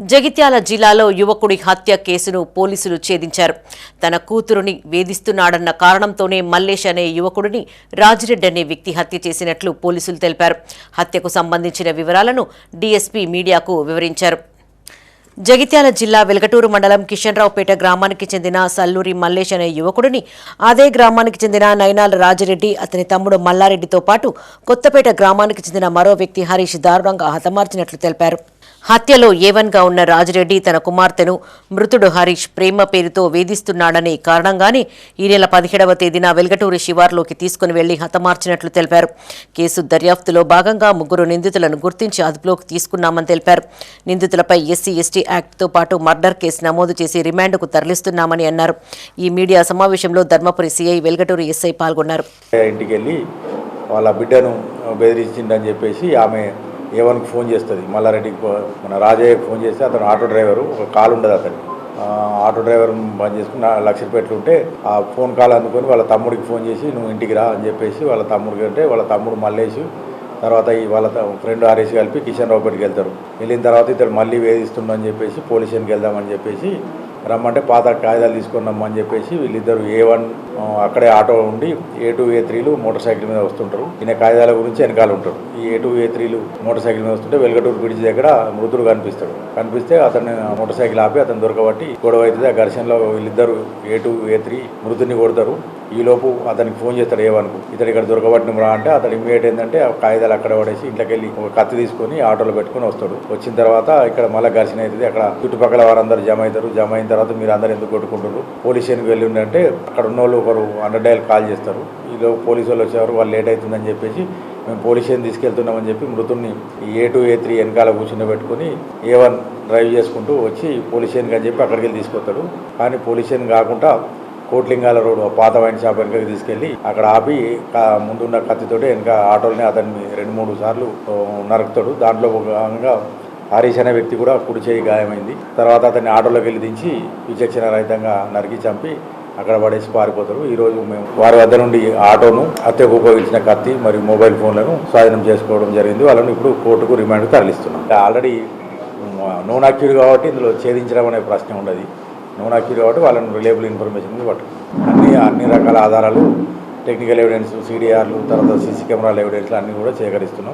జగిత్యాల జిల్లాలో యువకుడి హత్య కేసును పోలీసులు ఛేదించారు. తన కూతురుని వేధిస్తున్నాడన్న కారణంతోనే మల్లేష్ అనే యువకుడిని రాజిరెడ్డి అనే వ్యక్తి హత్య చేసినట్లు పోలీసులు తెలిపారు. హత్యకు సంబంధించిన వివరాలను డీఎస్పీ మీడియాకు వివరించారు. జగిత్యాల జిల్లా వెలగటూరు మండలం కిషన్రావుపేట గ్రామానికి చెందిన సల్లూరి మల్లేష్ అనే యువకుడిని అదే గ్రామానికి చెందిన నయనాల రాజిరెడ్డి అతని తమ్ముడు మల్లారెడ్డితో పాటు కొత్తపేట గ్రామానికి చెందిన మరో వ్యక్తి హరీష్ దారుణంగా హతమార్చినట్లు తెలిపారు. హత్యలో ఏవన్గా ఉన్న రాజిరెడ్డి తన కుమార్తెను మృతుడు హరీష్ ప్రేమ పేరుతో వేధిస్తున్నాడనే కారణంగానే ఈ నెల పదిహేడవ తేదీన వెల్గటూరి శివార్లోకి తీసుకుని వెళ్ళి హతమార్చినట్లు తెలిపారు. కేసు దర్యాప్తులో భాగంగా ముగ్గురు నిందితులను గుర్తించి అదుపులోకి తీసుకున్నామని తెలిపారు. నిందితులపై ఎస్సీ ఎస్టీ యాక్ట్తో పాటు మర్డర్ కేసు నమోదు చేసి రిమాండ్కు తరలిస్తున్నామని అన్నారు. ఈ మీడియా సమావేశంలో ధర్మపురి సీఐ వెల్గటూరి ఎస్ఐ పాల్గొన్నారు. ఇంటికి వాళ్ళ బిడ్డను బెదిరించిండని చెప్పేసి ఆమె ఏవన్కి ఫోన్ చేస్తుంది. మల్లారెడ్డికి మన రాజయ్యకి ఫోన్ చేస్తే అతను ఆటో డ్రైవరు ఒక కాల్ ఉండదు అతనికి. ఆటో డ్రైవర్ బంద్ చేసుకుని లక్ష లక్షపేటలు ఉంటే ఆ ఫోన్ కాల్ అందుకొని వాళ్ళ తమ్ముడికి ఫోన్ చేసి నువ్వు ఇంటికి రా అని చెప్పేసి వాళ్ళ తమ్ముడికి అంటే వాళ్ళ తమ్ముడు మల్లేసి తర్వాత ఈ వాళ్ళ ఫ్రెండ్ ఆరేసి కలిపి కిషన్ రావుపేటకి వెళ్తారు. వెళ్ళిన తర్వాత ఇతడు మళ్ళీ వేధిస్తుండని చెప్పేసి పోలీస్ స్టేషన్కి వెళ్దామని చెప్పేసి రమ్మంటే పాత కాగితాలు తీసుకున్నామని చెప్పేసి వీళ్ళిద్దరు ఏ వన్ అక్కడే ఆటో ఉండి ఏ టూ ఏ త్రీలు మోటార్ సైకిల్ మీద వస్తుంటారు. ఈయన కాగితాల గురించి వెనకాల ఉంటారు. ఈ ఏ టూ ఏ త్రీలు మోటార్ సైకిల్ మీద వస్తుంటే వెల్గటూరు బ్రిడ్జ్ దగ్గర మృతుడు కనిపిస్తాడు. కనిపిస్తే అతను మోటార్ సైకిల్ ఆపి అతను దొరకబట్టి గొడవ అవుతుంది. ఆ ఘర్షణలో వీళ్ళిద్దరు ఏ టూ ఏ త్రీ మృతుడిని కొడతారు. ఈలోపు అతనికి ఫోన్ చేస్తాడు ఏవనుకు ఇతడు ఇక్కడ దొరకబట్టిన రా అంటే అతడు ఇమీడియట్ ఏంటంటే ఆ కాగితాలు అక్కడ పడేసి ఇంట్లోకి వెళ్ళి ఒక కత్తి తీసుకొని ఆటోలో పెట్టుకొని వస్తాడు. వచ్చిన తర్వాత ఇక్కడ మళ్ళీ ఘర్షణ అవుతుంది. అక్కడ చుట్టుపక్కల వారందరూ జమ అవుతారు. జమ అయిన తర్వాత మీరు అందరు ఎందుకు కొట్టుకుంటారు పోలీస్ స్టేషన్కి వెళ్ళి ఉండంటే అక్కడ ఉన్న వాళ్ళు ఒకరు అండర్ డైల్ కాల్ చేస్తారు. ఈలో పోలీసు వాళ్ళు వచ్చేవారు వాళ్ళు లేట్ అవుతుందని చెప్పేసి మేము పోలీస్ స్టేషన్ తీసుకెళ్తున్నామని చెప్పి మృతుడిని ఏ టూ ఏ త్రీ వెనకాల కూర్చుండబెట్టుకుని ఏ వన్ డ్రైవ్ చేసుకుంటూ వచ్చి పోలీస్ స్టేషన్కి అని చెప్పి అక్కడికి వెళ్ళి తీసుకొస్తాడు. కానీ పోలీస్ స్టేషన్ కాకుండా కోట్లింగాల రోడ్ పాత వైన్ షాప్ వెనకకి తీసుకెళ్ళి అక్కడ ఆపి ముందున్న కత్తితోటి వెనక ఆటోని అతన్ని రెండు మూడు సార్లు నరుకుతాడు. దాంట్లో ఒక భాగంగా హరీష్ అనే వ్యక్తి కూడా కుడి చేయి గాయమైంది. తర్వాత అతన్ని ఆటోలోకి వెళ్ళి దించి విచక్షణ రహితంగా నరికి చంపి అక్కడ పడేసి పారిపోతారు. ఈరోజు మేము వారి వద్ద నుండి ఆటోను హత్యకు ఉపయోగించిన కత్తి మరియు మొబైల్ ఫోన్లను స్వాధీనం చేసుకోవడం జరిగింది. వాళ్ళని ఇప్పుడు కోర్టుకు రిమాండ్కు తరలిస్తున్నాం. ఆల్రెడీ నోన్ అక్యూర్ కాబట్టి ఇందులో ఛేదించడం అనే ప్రశ్న ఉండదు. నోన్ కాబట్టి వాళ్ళని రిలేబుల్ ఇన్ఫర్మేషన్ మీద అన్ని అన్ని రకాల ఆధారాలు టెక్నికల్ ఎవిడెన్స్ సిడిఆర్లు తర్వాత సీసీ కెమెరాల ఎవిడెన్స్లు అన్నీ కూడా సేకరిస్తున్నాం.